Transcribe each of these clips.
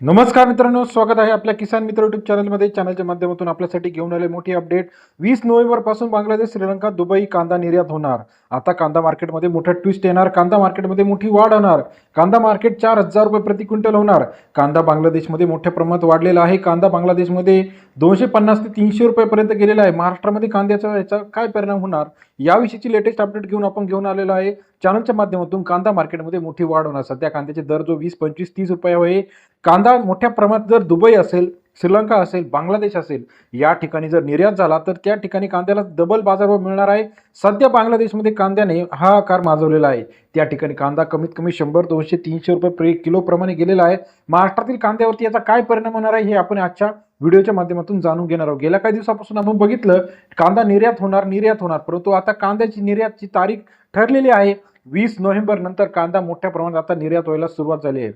नमस्कार मित्रांनो स्वागत आहे आपल्या किसान मित्र युट्यूब चॅनलमध्ये चॅनलच्या माध्यमातून आपल्यासाठी घेऊन आले मोठी अपडेट वीस नोव्हेंबरपासून बांगलादेश श्रीलंका दुबई कांदा निर्यात होणार. आता कांदा मार्केटमध्ये मोठा ट्विस्ट येणार. कांदा मार्केटमध्ये मोठी वाढ होणार. कांदा मार्केट चार हजार रुपये प्रति क्विंटल होणार. कांदा बांगलादेशमध्ये मोठ्या प्रमाणात वाढलेला आहे. कांदा बांगलादेशमध्ये दोनशे पन्नास ते तीनशे रुपयेपर्यंत गेलेला आहे. महाराष्ट्रामध्ये कांद्याचा याचा काय परिणाम होणार? याविषयीची लेटेस्ट अपडेट घेऊन आपण घेऊन आलेलो आहे. चॅनलच्या माध्यमातून कांदा मार्केटमध्ये मोठी वाढ होणार. सध्या कांद्याचे दर जो वीस पंचवीस तीस रुपये आहे कांदा मोठ्या प्रमाणात जर दुबई असेल श्रीलंका असेल बांगलादेश असेल या ठिकाणी जर निर्यात झाला तर त्या ठिकाणी कांद्याला डबल बाजारभाव मिळणार आहे. सध्या बांगलादेशमध्ये कांद्याने हा आकार माजवलेला आहे. त्या ठिकाणी कांदा कमीत कमी शंभर दोनशे तीनशे रुपये प्रे किलोप्रमाणे गेलेला आहे. महाराष्ट्रातील कांद्यावरती याचा काय परिणाम होणार आहे हे आपण आजच्या व्हिडिओच्या माध्यमातून जाणून घेणार आहोत. गेल्या काही दिवसापासून आपण बघितलं कांदा निर्यात होणार निर्यात होणार. परंतु आता कांद्याची निर्यातची तारीख ठरलेली आहे. वीस नोव्हेंबर नंतर कांदा मोठ्या प्रमाणात आता निर्यात व्हायला सुरुवात झाली आहे.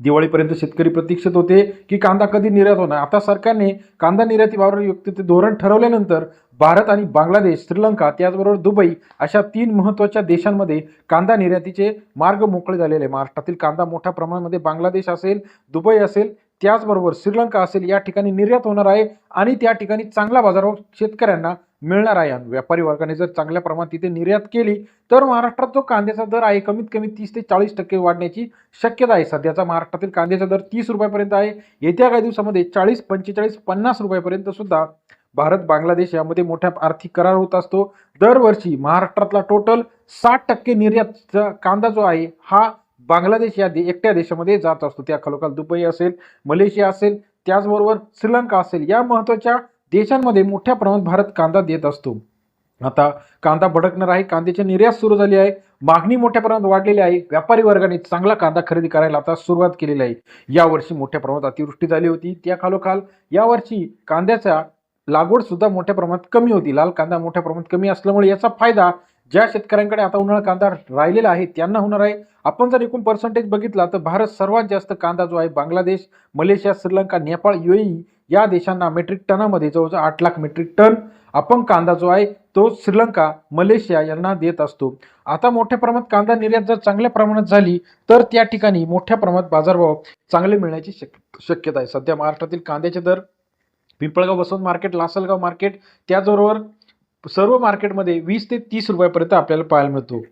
दिवाळीपर्यंत शेतकरी प्रतीक्षित होते की कांदा कधी निर्यात होणार? आता सरकारने कांदा निर्यातीबाबत युक्त ते धोरण ठरवल्यानंतर भारत आणि बांगलादेश श्रीलंका त्याचबरोबर दुबई अशा तीन महत्त्वाच्या देशांमध्ये कांदा निर्यातीचे मार्ग मोकळे झालेले आहे महाराष्ट्रातील कांदा मोठ्या प्रमाणामध्ये बांगलादेश असेल दुबई असेल त्याचबरोबर श्रीलंका असेल या ठिकाणी निर्यात होणार आहे आणि त्या ठिकाणी चांगला बाजारभाव शेतकऱ्यांना मिळणार आहे. आणि व्यापारी वर्गाने जर चांगल्या प्रमाणात तिथे निर्यात केली तर महाराष्ट्रात जो कांद्याचा दर आहे कमीत कमी तीस ते चाळीस टक्के वाढण्याची शक्यता आहे. सध्याचा महाराष्ट्रातील कांद्याचा दर तीस रुपयापर्यंत आहे. येत्या काही दिवसामध्ये चाळीस पंचेचाळीस पन्नास रुपयापर्यंत सुद्धा भारत बांगलादेश यामध्ये मोठ्या आर्थिक करार होत असतो. दरवर्षी महाराष्ट्रातला टोटल साठ टक्के निर्यातचा कांदा जो आहे हा बांगलादेश या दे एकट्या देशामध्ये जात असतो. त्या खालोखाल दुबई असेल मलेशिया असेल त्याचबरोबर श्रीलंका असेल या महत्त्वाच्या देशांमध्ये मोठ्या प्रमाणात भारत कांदा देत असतो. आता कांदा भडकणार आहे कांद्याची निर्यात सुरू झाली आहे मागणी मोठ्या प्रमाणात वाढलेली आहे व्यापारी वर्गाने चांगला कांदा खरेदी करायला आता सुरुवात केलेली आहे. यावर्षी मोठ्या प्रमाणात अतिवृष्टी झाली होती. त्या खालोखाल यावर्षी कांद्याचा लागवड सुद्धा मोठ्या प्रमाणात कमी होती. लाल कांदा मोठ्या प्रमाणात कमी असल्यामुळे याचा फायदा ज्या शेतकऱ्यांकडे आता उन्हाळा कांदा राहिलेला आहे त्यांना होणार आहे. आपण जर एकूण पर्सेंटेज बघितला तर भारत सर्वात जास्त कांदा जो आहे बांगलादेश मलेशिया श्रीलंका नेपाळ युएई या देशांना मेट्रिक टनामध्ये जवळजवळ आठ लाख मेट्रिक टन आपण कांदा जो आहे तो श्रीलंका मलेशिया यांना देत असतो. आता मोठ्या प्रमाणात कांदा निर्यात जर चांगल्या प्रमाणात झाली तर त्या ठिकाणी मोठ्या प्रमाणात बाजारभाव चांगले मिळण्याची शक शक्यता आहे. सध्या महाराष्ट्रातील कांद्याचे दर पिंपळगाव वसंत मार्केट लासलगाव मार्केट त्याचबरोबर सर्व मार्केटमध्ये वीस ते तीस रुपयापर्यंत आपल्याला पाहायला मिळतो.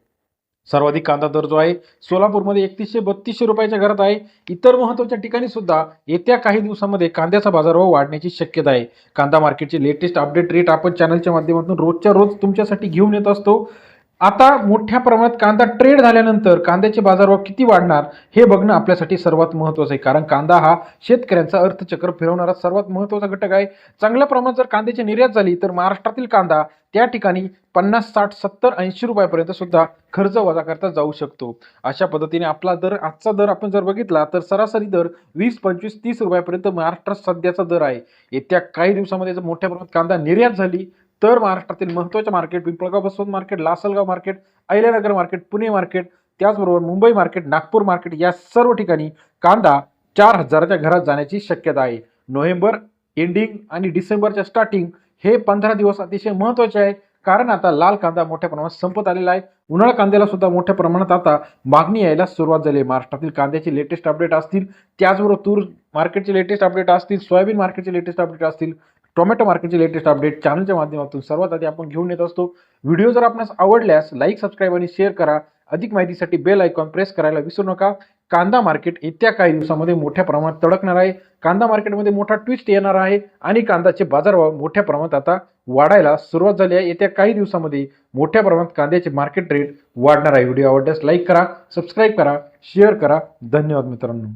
सर्वाधिक कांदा दर जो आहे सोलापूरमध्ये एकतीसशे बत्तीसशे रुपयाच्या घरात आहे. इतर महत्त्वाच्या ठिकाणी सुद्धा येत्या काही दिवसामध्ये कांद्याचा बाजारभाव वाढण्याची शक्यता आहे. कांदा मार्केटचे लेटेस्ट अपडेट रेट आपण चॅनलच्या माध्यमातून रोजच्या रोज तुमच्यासाठी घेऊन येत असतो. आता मोठ्या प्रमाणात कांदा ट्रेड झाल्यानंतर कांद्याचे बाजारभाव किती वाढणार हे बघणं आपल्यासाठी सर्वात महत्त्वाचं आहे. कारण कांदा हा शेतकऱ्यांचा अर्थचक्र फिरवणारा सर्वात महत्त्वाचा घटक आहे. चांगल्या प्रमाणात जर कांद्याची निर्यात झाली तर महाराष्ट्रातील कांदा त्या ठिकाणी पन्नास साठ सत्तर ऐंशी रुपयापर्यंत सुद्धा खर्च वजा करता जाऊ शकतो. अशा पद्धतीने आपला दर आजचा दर आपण जर बघितला तर सरासरी दर वीस पंचवीस तीस रुपयापर्यंत महाराष्ट्रात सध्याचा दर आहे. येत्या काही दिवसामध्ये जर मोठ्या प्रमाणात कांदा निर्यात झाली तर महाराष्ट्रातील महत्त्वाचे market Pimpalgaon Baswant market Lasalgaon market Ahilyanagar market Pune market त्याचबरोबर मुंबई मार्केट नागपूर मार्केट या सर्व ठिकाणी कांदा चार हजाराच्या घरात जाण्याची शक्यता आहे. नोव्हेंबर एंडिंग आणि डिसेंबरच्या स्टार्टिंग हे पंधरा दिवस अतिशय महत्त्वाचे आहे. कारण आता लाल कांदा मोठ्या प्रमाणात संपत आलेला आहे. उन्हाळा कांद्याला सुद्धा मोठ्या प्रमाणात आता मागणी यायला सुरुवात झाली आहे. महाराष्ट्रातील कांद्याचे लेटेस्ट अपडेट असतील. त्याचबरोबर तूर मार्केटचे लेटेस्ट अपडेट असतील. सोयाबीन मार्केटचे लेटेस्ट अपडेट असतील. टोमॅटो मार्केटचे लेटेस्ट अपडेट चॅनलच्या माध्यमातून सर्वात आधी आपण घेऊन येत असतो. व्हिडिओ जर आपणास आवडल्यास लाईक सबस्क्राईब आणि शेअर करा. अधिक माहितीसाठी बेल आयकॉन प्रेस करायला विसरू नका. कांदा मार्केट येत्या काही दिवसामध्ये मोठ्या प्रमाणात तडकणार आहे. कांदा मार्केटमध्ये मोठा ट्विस्ट येणार आहे आणि कांद्याचे बाजारभाव मोठ्या प्रमाणात आता वाढायला सुरुवात झाली आहे. येत्या काही दिवसामध्ये मोठ्या प्रमाणात कांद्याचे मार्केट रेट वाढणार आहे. व्हिडिओ आवडल्यास लाईक करा सबस्क्राईब करा शेअर करा. धन्यवाद मित्रांनो.